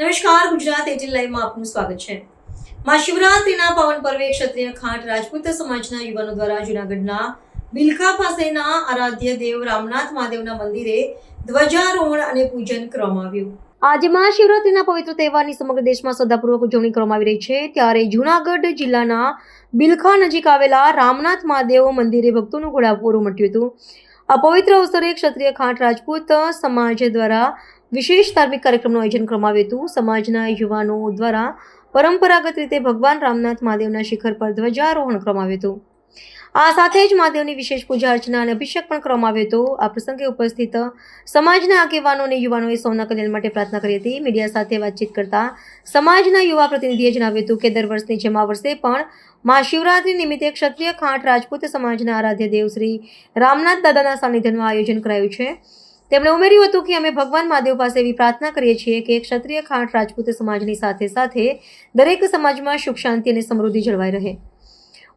નમસ્કાર, ગુજરાત એટીન લાઈવમાં આપનું સ્વાગત છે. મહાશિવરાત્રિના પાવન પર્વે ક્ષત્રિય ખાંટ રાજપૂત સમાજના યુવાનો દ્વારા જૂનાગઢના બિલખા પાસેના આરાધ્ય દેવ રામનાથ મહાદેવના મંદિરે ધ્વજારોહણ અને પૂજન કરવામાં આવ્યું. આજે મહાશિવરાત્રિના પવિત્ર તહેવારની સમગ્ર દેશમાં શ્રદ્ધાપૂર્વક ઉજવણી કરવામાં આવી રહી છે. ત્યારે જૂનાગઢ જિલ્લાના બિલખા નજીક આવેલા રામનાથ મહાદેવ મંદિરે ભક્તોનું ઘોડાપૂર ઉમટ્યું હતું. આ પવિત્ર અવસરે ક્ષત્રિય ખાંટ રાજપૂત સમાજ દ્વારા વિશેષ ધાર્મિક કાર્યક્રમનું આયોજન કરવામાં આવ્યું હતું. સમાજના યુવાનો દ્વારા પરંપરાગત રીતે ભગવાન રામનાથ મહાદેવના શિખર પર ધ્વજારોહણ કરવામાં આવ્યું હતું. આ સાથે જ મહાદેવની વિશેષ પૂજા અર્ચના અને અભિષેક પણ કરવામાં આવ્યો હતો. આ પ્રસંગે ઉપસ્થિત સમાજના આગેવાનો અને યુવાનોએ સૌના કલ્યાણ માટે પ્રાર્થના કરી હતી. મીડિયા સાથે વાતચીત કરતા સમાજના યુવા પ્રતિનિધિએ જણાવ્યું હતું કે, દર વર્ષની જેમ આ વર્ષે પણ મહાશિવરાત્રી નિમિત્તે ક્ષત્રિય ખાંટ રાજપૂત સમાજના આરાધ્ય દેવ શ્રી રામનાથ દાદાના સાનિધ્યનું આયોજન કરાયું છે. તેમણે ઉમેર્યું હતું કે અમે ભગવાન મહાદેવ પાસે એવી પ્રાર્થના કરીએ છીએ કે ક્ષત્રિય ખાંટ રાજપૂત સમાજની સાથે સાથે દરેક સમાજમાં સુખ, શાંતિ અને સમૃદ્ધિ જળવાઈ રહે.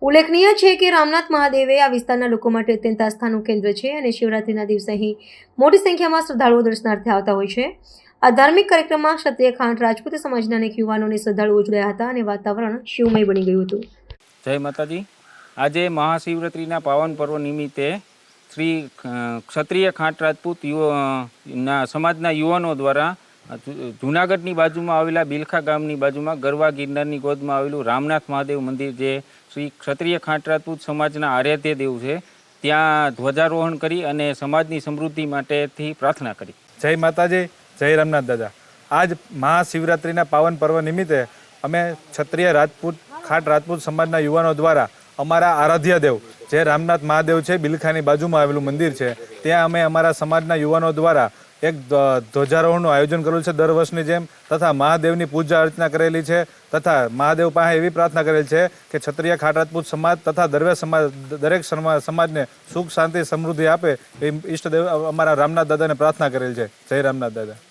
ઉલ્લેખનીય છે કે રામનાથ મહાદેવે આ વિસ્તારના લોકો માટે અત્યંત આસ્થાનું કેન્દ્ર છે અને શિવરાત્રિના દિવસે અહીં મોટી સંખ્યામાં શ્રદ્ધાળુઓ દર્શનાર્થે આવતા હોય છે. આ ધાર્મિક કાર્યક્રમમાં ક્ષત્રિય ખાંડ રાજપૂત સમાજના અનેક યુવાનોને શ્રદ્ધાળુઓ જોડાયા હતા અને વાતાવરણ શિવમય બની ગયું હતું. જય માતાજી. આજે મહાશિવરાત્રિના પાવન પર્વ નિમિત્તે શ્રી ક્ષત્રિય ખાંટ રાજપૂત ના, સમાજના યુવાનો દ્વારા જૂનાગઢની બાજુમાં આવેલા બિલખા ગામની બાજુમાં ગરવા ગિરનારની ગોદમાં આવેલું રામનાથ મહાદેવ મંદિર જે શ્રી ક્ષત્રિય ખાંટ રાજપૂત સમાજના આરાધ્ય દેવ છે, ત્યાં ધ્વજારોહણ કરી અને સમાજની સમૃદ્ધિ માટેથી પ્રાર્થના કરી. જય માતાજી, જય રામનાથ દાદા. આજ મહાશિવરાત્રિના પાવન પર્વ નિમિત્તે અમે ક્ષત્રિય રાજપૂત, ખાટ રાજપૂત સમાજના યુવાનો દ્વારા અમારા આરાધ્ય દેવ જે રામનાથ મહાદેવ છે, બિલખાની બાજુમાં આવેલું મંદિર છે, ત્યાં અમે અમારા સમાજના યુવાનો દ્વારા એક ધ્વજારોહણનું આયોજન કરેલું છે, દર વર્ષની જેમ, તથા મહાદેવની પૂજા અર્ચના કરેલી છે, તથા મહાદેવ પાસે એવી પ્રાર્થના કરેલી છે કે ક્ષત્રિય ખાટરાજપૂત સમાજ તથા દરવે સમાજ, દરેક સમા- સમાજને સુખ, શાંતિ, સમૃદ્ધિ આપે એ ઈષ્ટદેવ, અમારા રામનાથ દાદાને પ્રાર્થના કરેલ છે. જય રામનાથ દાદા.